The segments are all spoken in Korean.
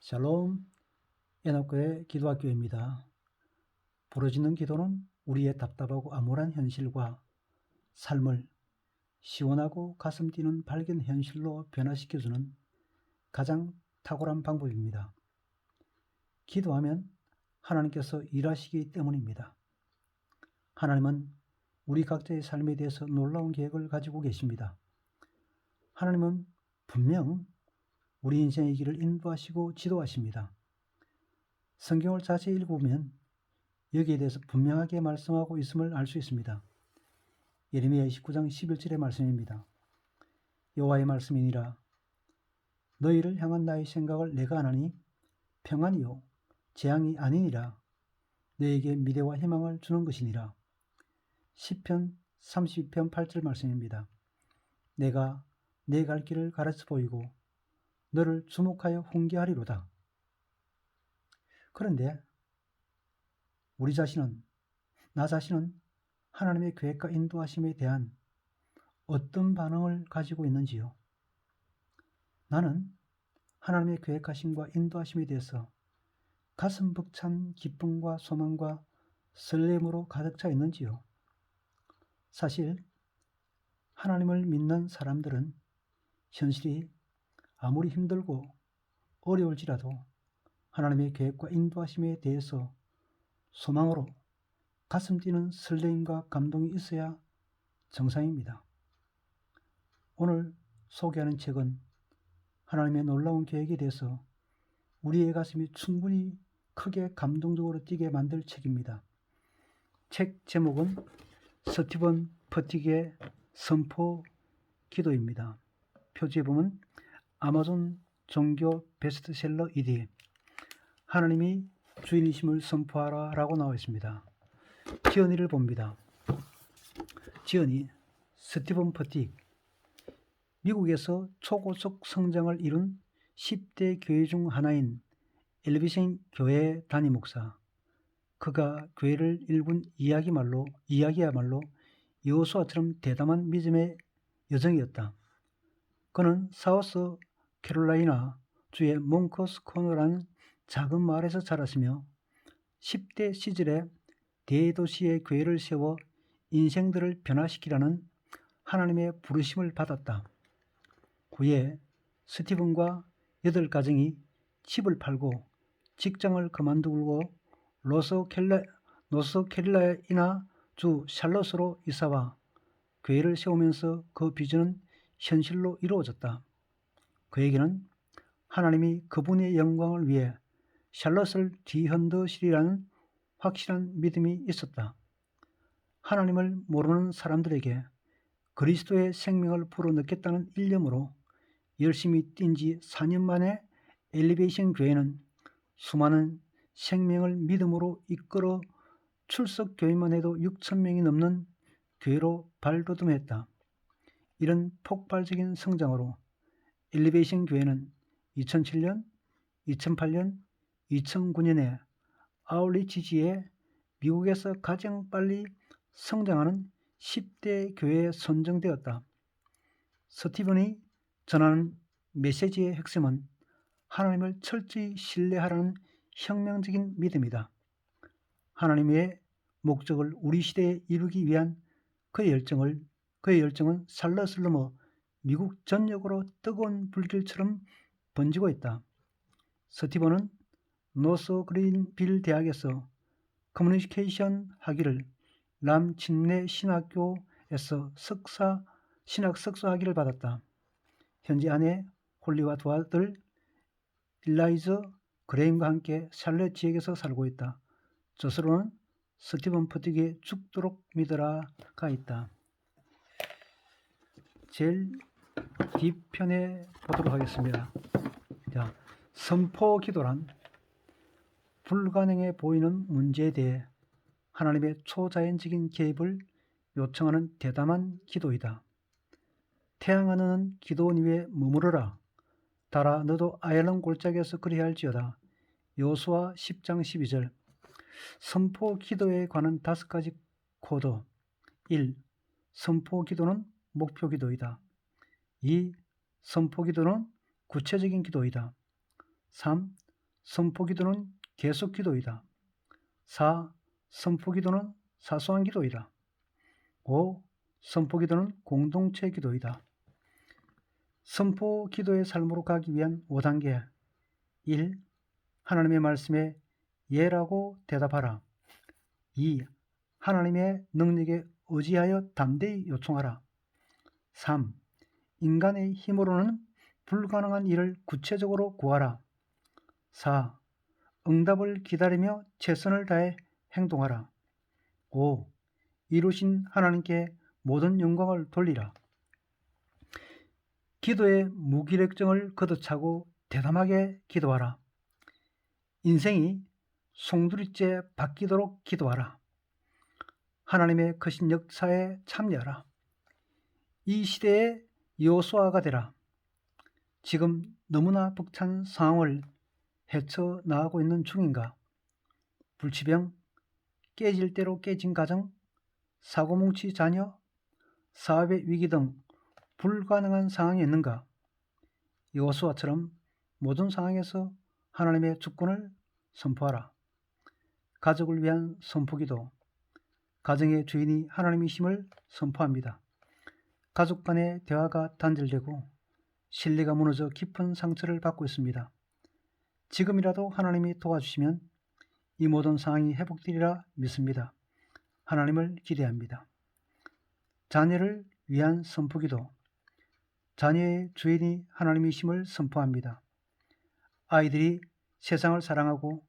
샬롬 연합교회 기도학교입니다. 부러지는 기도는 우리의 답답하고 암울한 현실과 삶을 시원하고 가슴 뛰는 밝은 현실로 변화시켜주는 가장 탁월한 방법입니다. 기도하면 하나님께서 일하시기 때문입니다. 하나님은 우리 각자의 삶에 대해서 놀라운 계획을 가지고 계십니다. 하나님은 분명 우리 인생의 길을 인도하시고 지도하십니다. 성경을 자세히 읽어보면 여기에 대해서 분명하게 말씀하고 있음을 알 수 있습니다. 예레미야 29장 11절의 말씀입니다. 여호와의 말씀이니라 너희를 향한 나의 생각을 내가 아나니 평안이요 재앙이 아니니라 너에게 미래와 희망을 주는 것이니라. 10편 32편 8절 말씀입니다. 내가 내 갈 길을 가르쳐 보이고 너를 주목하여 훈계하리로다. 그런데 우리 자신은 나 자신은 하나님의 계획과 인도하심에 대한 어떤 반응을 가지고 있는지요? 나는 하나님의 계획하심과 인도하심에 대해서 가슴 벅찬 기쁨과 소망과 설렘으로 가득 차 있는지요? 사실 하나님을 믿는 사람들은 현실이 아무리 힘들고 어려울지라도 하나님의 계획과 인도하심에 대해서 소망으로 가슴 뛰는 설레임과 감동이 있어야 정상입니다. 오늘 소개하는 책은 하나님의 놀라운 계획에 대해서 우리의 가슴이 충분히 크게 감동적으로 뛰게 만들 책입니다. 책 제목은 스티븐 퍼틱의 선포 기도입니다. 표지에 보면 아마존 종교 베스트셀러 1위 하나님이 주인이심을 선포하라 라고 나와 있습니다. 지연이를 봅니다. 지연이 스티븐 퍼틱 미국에서 초고속 성장을 이룬 10대 교회 중 하나인 엘비신 교회 담임 목사 그가 교회를 일군 이야기말로 이야기야말로 여호수아처럼 대담한 믿음의 여정이었다. 그는 사우스 캐롤라이나 주의 몽커스 코너라는 작은 마을에서 자랐으며 10대 시절에 대도시의 교회를 세워 인생들을 변화시키라는 하나님의 부르심을 받았다. 후에 스티븐과 여덟 가정이 집을 팔고 직장을 그만두고 로스캐릴라, 노스캐릴라이나 주 샬롯으로 이사와 교회를 세우면서 그 비전은 현실로 이루어졌다. 그에게는 하나님이 그분의 영광을 위해 샬롯을 뒤흔드시리라는 확실한 믿음이 있었다. 하나님을 모르는 사람들에게 그리스도의 생명을 불어넣겠다는 일념으로 열심히 뛴 지 4년 만에 엘리베이션 교회는 수많은 생명을 믿음으로 이끌어 출석 교회만 해도 6천 명이 넘는 교회로 발돋움했다. 이런 폭발적인 성장으로 엘리베이션 교회는 2007년, 2008년, 2009년에 아울리치지에 미국에서 가장 빨리 성장하는 10대 교회에 선정되었다. 스티븐이 전하는 메시지의 핵심은 하나님을 철저히 신뢰하라는 혁명적인 믿음이다. 하나님의 목적을 우리 시대에 이루기 위한 그의 열정을 그의 열정은 살럿을 넘어 미국 전역으로 뜨거운 불길처럼 번지고 있다. 스티븐은 노스 그린빌 대학에서 커뮤니케이션 학위를 남침내 신학교에서 석사 신학 석사 학위를 받았다. 현재 아내 홀리와 두 아들 일라이저 그레임과 함께 샬렛 지역에서 살고 있다. 저스로는 스티븐 퍼틱의 죽도록 믿어라가 있다. 제일 뒤편에 보도록 하겠습니다. 자, 선포 기도란 불가능해 보이는 문제에 대해 하나님의 초자연적인 개입을 요청하는 대담한 기도이다. 태양 하늘은 기도원 위에 머무르라. 달아 너도 아얄론 골짜기에서 그리야 할지어다. 요수와 10장 12절 선포 기도에 관한 다섯 가지 코드 1. 선포 기도는 목표 기도이다. 2. 선포 기도는 구체적인 기도이다. 3. 선포기도는 계속 기도이다. 4. 선포기도는 사소한 기도이다. 5. 선포기도는 공동체 기도이다. 선포 기도의 삶으로 가기 위한 5단계 1. 하나님의 말씀에 예라고 대답하라. 2. 하나님의 능력에 의지하여 담대히 요청하라. 3. 인간의 힘으로는 불가능한 일을 구체적으로 구하라. 4. 응답을 기다리며 최선을 다해 행동하라. 5. 이루신 하나님께 모든 영광을 돌리라. 기도의 무기력증을 걷어차고 대담하게 기도하라. 인생이 송두리째 바뀌도록 기도하라. 하나님의 크신 역사에 참여하라. 이 시대의 여호수아가 되라. 지금 너무나 벅찬 상황을 헤쳐 나가고 있는 중인가? 불치병, 깨질 대로 깨진 가정, 사고뭉치 자녀, 사업의 위기 등 불가능한 상황이 있는가? 여호수아처럼 모든 상황에서 하나님의 주권을 선포하라. 가족을 위한 선포기도, 가정의 주인이 하나님이심을 선포합니다. 가족 간의 대화가 단절되고 신뢰가 무너져 깊은 상처를 받고 있습니다. 지금이라도 하나님이 도와주시면 이 모든 상황이 회복되리라 믿습니다. 하나님을 기대합니다. 자녀를 위한 선포기도 자녀의 주인이 하나님이심을 선포합니다. 아이들이 세상을 사랑하고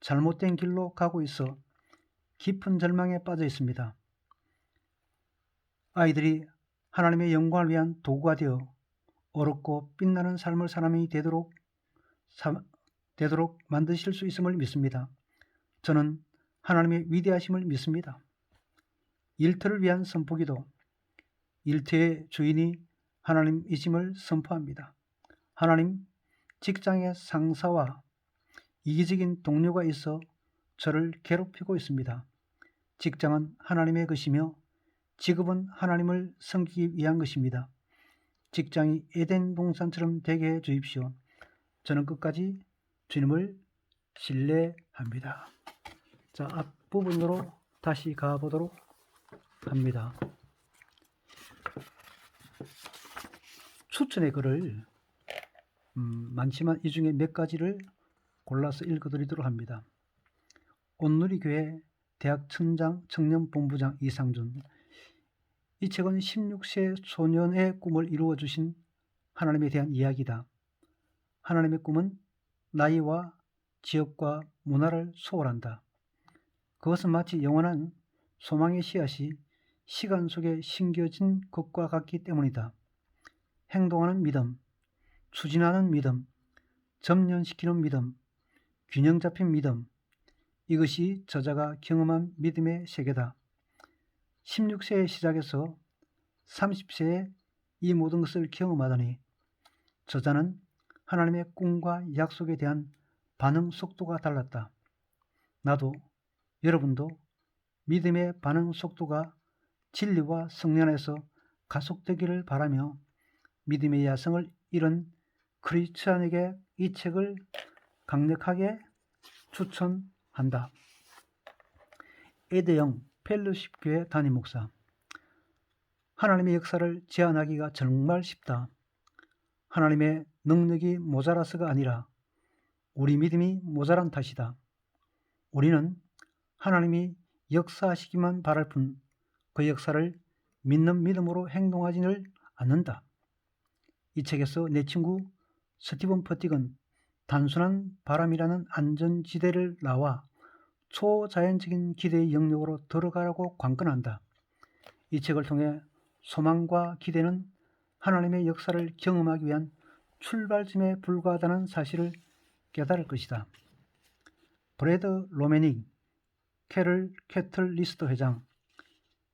잘못된 길로 가고 있어 깊은 절망에 빠져 있습니다. 아이들이 하나님의 영광을 위한 도구가 되어 어렵고 빛나는 삶을 사람이 되도록 사, 되도록 만드실 수 있음을 믿습니다. 저는 하나님의 위대하심을 믿습니다. 일터를 위한 선포기도 일터의 주인이 하나님이심을 선포합니다. 하나님 직장의 상사와 이기적인 동료가 있어 저를 괴롭히고 있습니다. 직장은 하나님의 것이며 직업은 하나님을 섬기기 위한 것입니다. 직장이 에덴 동산처럼 되게 해 주십시오. 저는 끝까지 주님을 신뢰합니다. 자, 앞부분으로 다시 가보도록 합니다. 추천의 글을 음, 많지만 이 중에 몇 가지를 골라서 읽어드리도록 합니다. 온누리교회 대학 천장 청년본부장 이상준 이 책은 16세 소년의 꿈을 이루어 주신 하나님에 대한 이야기다. 하나님의 꿈은 나이와 지역과 문화를 초월한다. 그것은 마치 영원한 소망의 씨앗이 시간 속에 심겨진 것과 같기 때문이다. 행동하는 믿음, 추진하는 믿음, 점령시키는 믿음, 균형 잡힌 믿음, 이것이 저자가 경험한 믿음의 세계다. 16세의 시작에서 30세에 이 모든 것을 경험하더니 저자는 하나님의 꿈과 약속에 대한 반응 속도가 달랐다. 나도 여러분도 믿음의 반응 속도가 진리와 성령 안에서 가속되기를 바라며 믿음의 야성을 잃은 크리스찬에게 이 책을 강력하게 추천한다. 에드영 펠로십 교회 담임 목사 하나님의 역사를 제안하기가 정말 쉽다. 하나님의 능력이 모자라서가 아니라 우리 믿음이 모자란 탓이다. 우리는 하나님이 역사하시기만 바랄 뿐 그 역사를 믿는 믿음으로 행동하지를 않는다. 이 책에서 내 친구 스티븐 퍼틱은 단순한 바람이라는 안전지대를 나와 초자연적인 기대의 영역으로 들어가라고 관건한다. 이 책을 통해 소망과 기대는 하나님의 역사를 경험하기 위한 출발점에 불과하다는 사실을 깨달을 것이다. 브래드 로메닉, 캐럴 캐틀 리스트 회장,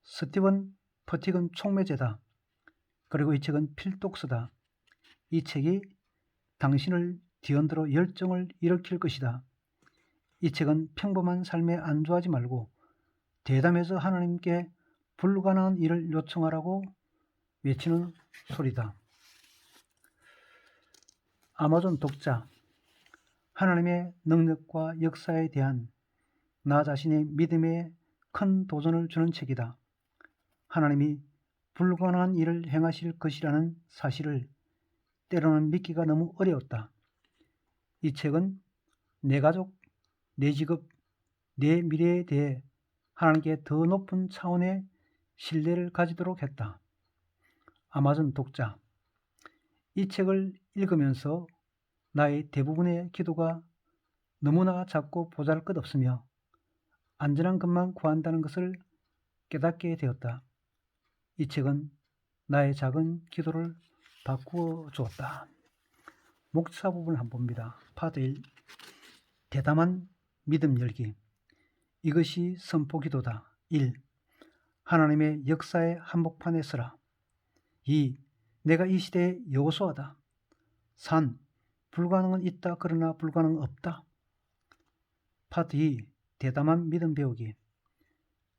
스티븐 퍼틱은 총매제다. 그리고 이 책은 필독서다. 이 책이 당신을 뒤흔들어 열정을 일으킬 것이다. 이 책은 평범한 삶에 안주하지 말고 대담해서 하나님께 불가능한 일을 요청하라고 외치는 소리다. 아마존 독자 하나님의 능력과 역사에 대한 나 자신의 믿음에 큰 도전을 주는 책이다. 하나님이 불가능한 일을 행하실 것이라는 사실을 때로는 믿기가 너무 어려웠다. 이 책은 내 가족, 내 직업, 내 미래에 대해 하나님께 더 높은 차원의 신뢰를 가지도록 했다. 아마존 독자. 이 책을 읽으면서 나의 대부분의 기도가 너무나 작고 보잘 것 없으며 안전한 것만 구한다는 것을 깨닫게 되었다. 이 책은 나의 작은 기도를 바꾸어 주었다. 목차 부분을 한번 봅니다. 파트 1. 대담한 믿음 열기. 이것이 선포 기도다. 1. 하나님의 역사의 한복판에 서라. 2. 내가 이 시대의 여호수아다. 3. 불가능은 있다 그러나 불가능은 없다. 파트 2. 대담한 믿음 배우기.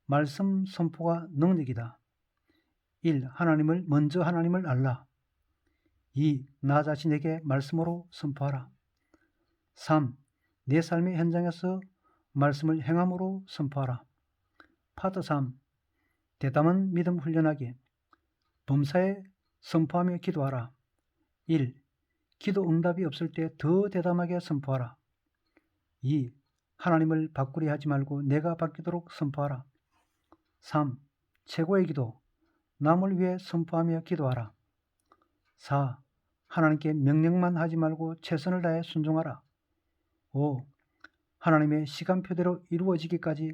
말씀 선포가 능력이다. 1. 하나님을 먼저 하나님을 알라. 2. 나 자신에게 말씀으로 선포하라. 3. 내 삶의 현장에서 말씀을 행함으로 선포하라. 파트 3. 대담한 믿음 훈련하기. 범사에 선포하며 기도하라. 1. 기도 응답이 없을 때 더 대담하게 선포하라. 2. 하나님을 바꾸려 하지 말고 내가 바뀌도록 선포하라. 3. 최고의 기도. 남을 위해 선포하며 기도하라. 4. 하나님께 명령만 하지 말고 최선을 다해 순종하라. 5. 하나님의 시간표대로 이루어지기까지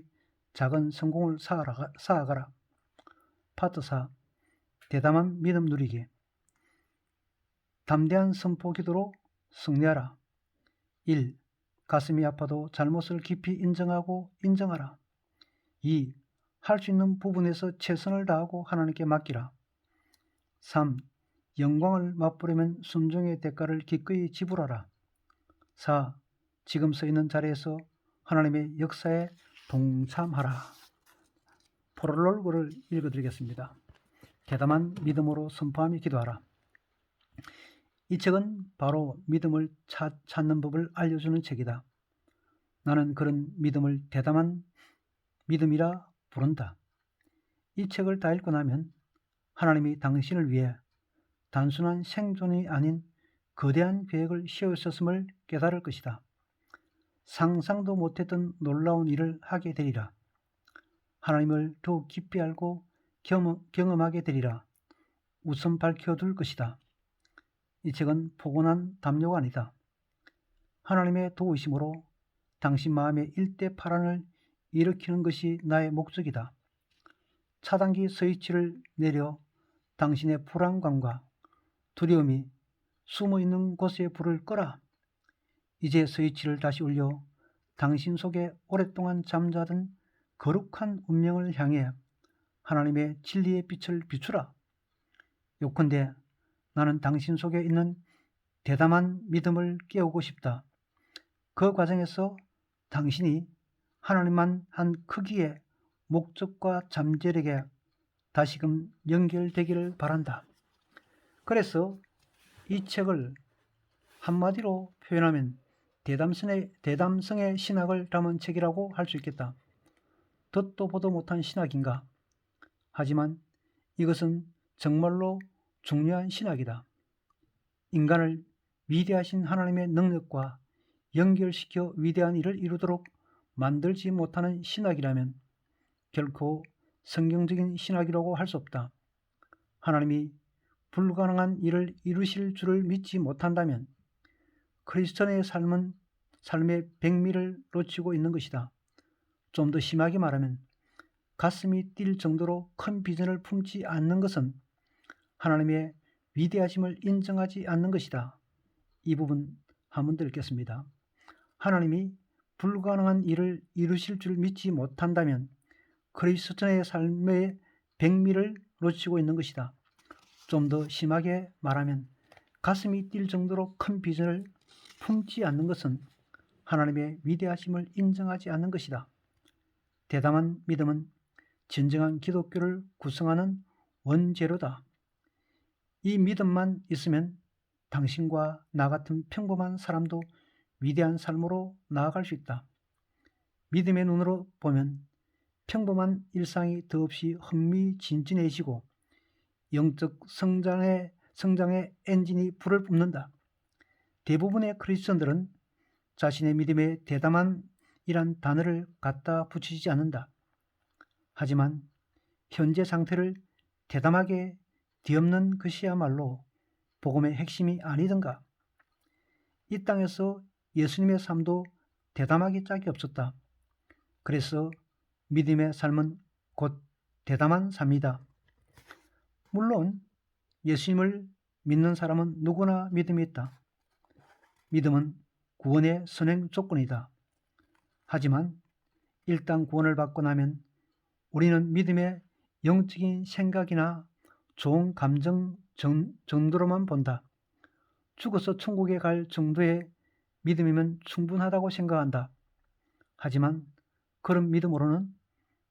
작은 성공을 쌓아가라. 파트 4. 대담한 믿음 누리기. 담대한 선포 기도로 승리하라. 1. 가슴이 아파도 잘못을 깊이 인정하고 인정하라. 2. 할 수 있는 부분에서 최선을 다하고 하나님께 맡기라. 3. 영광을 맛보려면 순종의 대가를 기꺼이 지불하라. 4. 지금 서 있는 자리에서 하나님의 역사에 동참하라. 포롤로그를 읽어드리겠습니다. 대담한 믿음으로 선포하며 기도하라. 이 책은 바로 믿음을 찾, 찾는 법을 알려주는 책이다. 나는 그런 믿음을 대담한 믿음이라 부른다. 이 책을 다 읽고 나면 하나님이 당신을 위해 단순한 생존이 아닌 거대한 계획을 씌우셨음을 깨달을 것이다. 상상도 못했던 놀라운 일을 하게 되리라. 하나님을 더욱 깊이 알고 경험 하게 되리라. 우선 밝혀둘 것이다. 이 책은 포근한 담요가 아니다. 하나님의 도우심으로 당신 마음의 일대 파란을 일으키는 것이 나의 목적이다. 차단기 스위치를 내려 당신의 불안감과 두려움이 숨어 있는 곳에 불을 꺼라. 이제 스위치를 다시 올려 당신 속에 오랫동안 잠자던 거룩한 운명을 향해 하나님의 진리의 빛을 비추라. 요컨대 나는 당신 속에 있는 대담한 믿음을 깨우고 싶다. 그 과정에서 당신이 하나님만 한 크기의 목적과 잠재력에 다시금 연결되기를 바란다. 그래서 이 책을 한마디로 표현하면 대담성의, 대담성의 신학을 담은 책이라고 할 수 있겠다. 듣도 보도 못한 신학인가? 하지만 이것은 정말로 중요한 신학이다. 인간을 위대하신 하나님의 능력과 연결시켜 위대한 일을 이루도록 만들지 못하는 신학이라면 결코 성경적인 신학이라고 할 수 없다. 하나님이 불가능한 일을 이루실 줄을 믿지 못한다면 크리스천의 삶은 삶의 백미를 놓치고 있는 것이다. 좀 더 심하게 말하면 가슴이 뛸 정도로 큰 비전을 품지 않는 것은 하나님의 위대하심을 인정하지 않는 것이다. 이 부분 한 번 더 읽겠습니다. 하나님이 불가능한 일을 이루실 줄 믿지 못한다면 그리스도의 삶의 백미를 놓치고 있는 것이다. 좀 더 심하게 말하면 가슴이 뛸 정도로 큰 비전을 품지 않는 것은 하나님의 위대하심을 인정하지 않는 것이다. 대담한 믿음은 진정한 기독교를 구성하는 원재료다. 이 믿음만 있으면 당신과 나 같은 평범한 사람도 위대한 삶으로 나아갈 수 있다. 믿음의 눈으로 보면 평범한 일상이 더없이 흥미진진해지고 영적 성장의, 성장의 엔진이 불을 뿜는다. 대부분의 크리스천들은 자신의 믿음에 대담한 이란 단어를 갖다 붙이지 않는다. 하지만 현재 상태를 대담하게 뒤엎는 것이야말로 복음의 핵심이 아니던가. 이 땅에서 예수님의 삶도 대담하기 짝이 없었다. 그래서 믿음의 삶은 곧 대담한 삶이다. 물론 예수님을 믿는 사람은 누구나 믿음이 있다. 믿음은 구원의 선행 조건이다. 하지만 일단 구원을 받고 나면 우리는 믿음의 영적인 생각이나 좋은 감정 정, 정도로만 본다. 죽어서 천국에 갈 정도의 믿음이면 충분하다고 생각한다. 하지만 그런 믿음으로는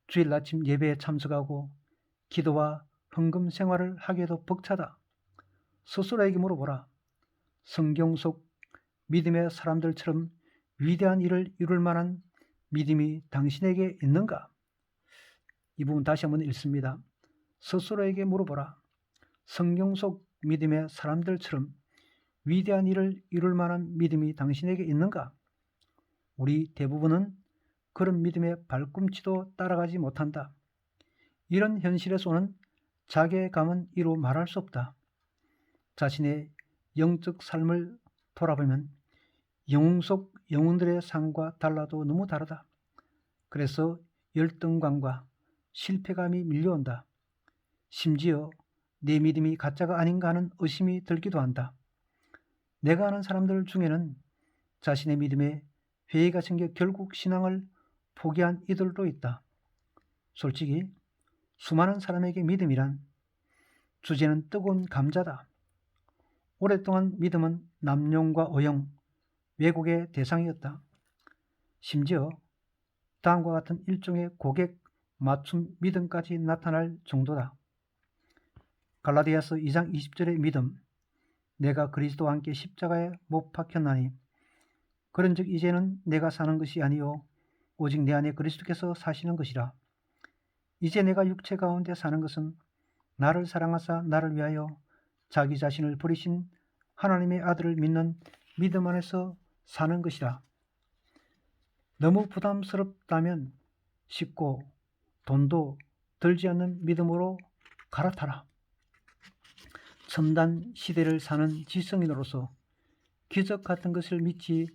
주일 아침 예배에 참석하고 기도와 헌금 생활을 하기에도 벅차다. 스스로에게 물어보라. 성경 속 믿음의 사람들처럼 위대한 일을 이룰 만한 믿음이 당신에게 있는가? 이 부분 다시 한번 읽습니다. 스스로에게 물어보라. 성경 속 믿음의 사람들처럼 위대한 일을 이룰 만한 믿음이 당신에게 있는가? 우리 대부분은 그런 믿음의 발꿈치도 따라가지 못한다. 이런 현실에서 오는 자괴감은 이루 말할 수 없다. 자신의 영적 삶을 돌아보면 영웅 속 영웅들의 삶과 달라도 너무 다르다. 그래서 열등감과 실패감이 밀려온다. 심지어 내 믿음이 가짜가 아닌가 하는 의심이 들기도 한다. 내가 아는 사람들 중에는 자신의 믿음에 회의가 생겨 결국 신앙을 포기한 이들도 있다. 솔직히 수많은 사람에게 믿음이란 주제는 뜨거운 감자다. 오랫동안 믿음은 남용과 어용, 왜곡의 대상이었다. 심지어 다음과 같은 일종의 고객 맞춤 믿음까지 나타날 정도다. 갈라디아서 2장 20절의 믿음 내가 그리스도와 함께 십자가에 못 박혔나니 그런즉 이제는 내가 사는 것이 아니요 오직 내 안에 그리스도께서 사시는 것이라 이제 내가 육체 가운데 사는 것은 나를 사랑하사 나를 위하여 자기 자신을 버리신 하나님의 아들을 믿는 믿음 안에서 사는 것이라 너무 부담스럽다면 쉽고 돈도 들지 않는 믿음으로 갈아타라. 첨단 시대를 사는 지성인으로서 기적 같은 것을 믿지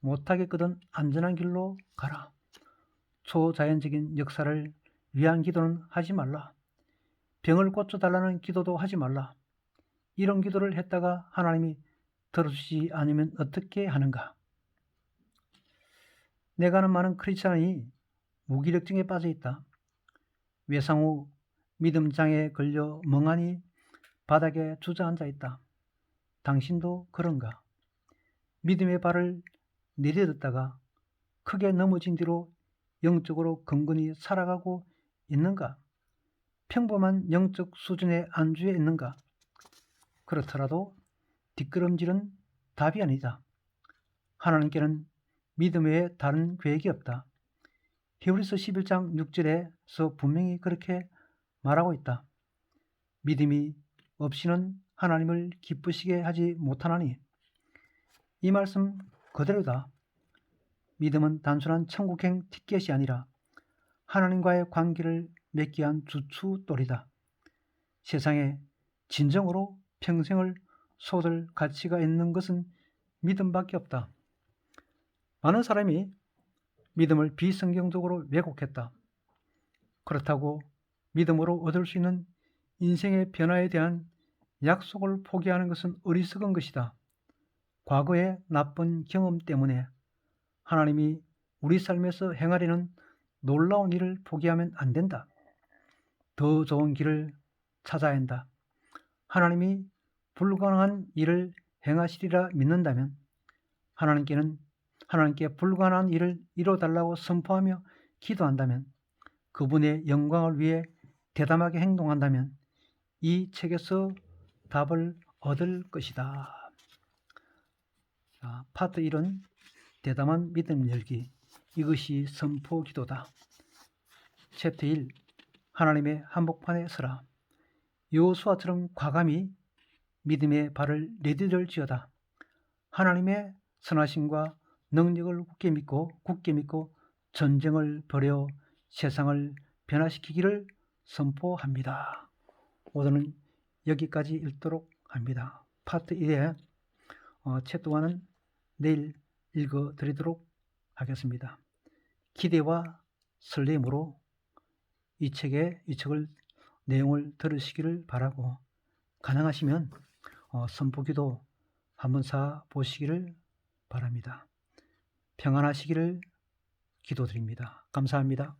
못하겠거든 안전한 길로 가라. 초자연적인 역사를 위한 기도는 하지 말라. 병을 고쳐달라는 기도도 하지 말라. 이런 기도를 했다가 하나님이 들어주지 않으면 어떻게 하는가? 내가 아는 많은 크리스찬이 무기력증에 빠져 있다. 외상 후 믿음장애에 걸려 멍하니 바닥에 주저앉아 있다. 당신도 그런가? 믿음의 발을 내려뒀다가 크게 넘어진 뒤로 영적으로 근근히 살아가고 있는가? 평범한 영적 수준의 안주에 있는가? 그렇더라도 뒷걸음질은 답이 아니다. 하나님께는 믿음 외에 다른 계획이 없다. 히브리서 11장 6절에서 분명히 그렇게 말하고 있다. 믿음이 없이는 하나님을 기쁘시게 하지 못하나니 이 말씀 그대로다. 믿음은 단순한 천국행 티켓이 아니라 하나님과의 관계를 맺기 위한 주추돌이다. 세상에 진정으로 평생을 쏟을 가치가 있는 것은 믿음밖에 없다. 많은 사람이 믿음을 비성경적으로 왜곡했다. 그렇다고 믿음으로 얻을 수 있는 인생의 변화에 대한 약속을 포기하는 것은 어리석은 것이다. 과거의 나쁜 경험 때문에 하나님이 우리 삶에서 행하려는 놀라운 일을 포기하면 안 된다. 더 좋은 길을 찾아야 한다. 하나님이 불가능한 일을 행하시리라 믿는다면 하나님께는 하나님께 불가능한 일을 이뤄달라고 선포하며 기도한다면 그분의 영광을 위해 대담하게 행동한다면 이 책에서 답을 얻을 것이다. 자, 파트 1은 대담한 믿음 열기 이것이 선포 기도다. 챕터 1 하나님의 한복판에 서라 여호수아처럼 과감히 믿음의 발을 내디딜지어다. 하나님의 선하심과 능력을 굳게 믿고 굳게 믿고 전쟁을 벌여 세상을 변화시키기를 선포합니다. 오늘은 여기까지 읽도록 합니다. 파트 1의 어, 챕터 1은 내일 읽어 드리도록 하겠습니다. 기대와 설렘으로 이 책의 이 책을 내용을 들으시기를 바라고 가능하시면 어, 선포기도 한번 사 보시기를 바랍니다. 평안하시기를 기도드립니다. 감사합니다.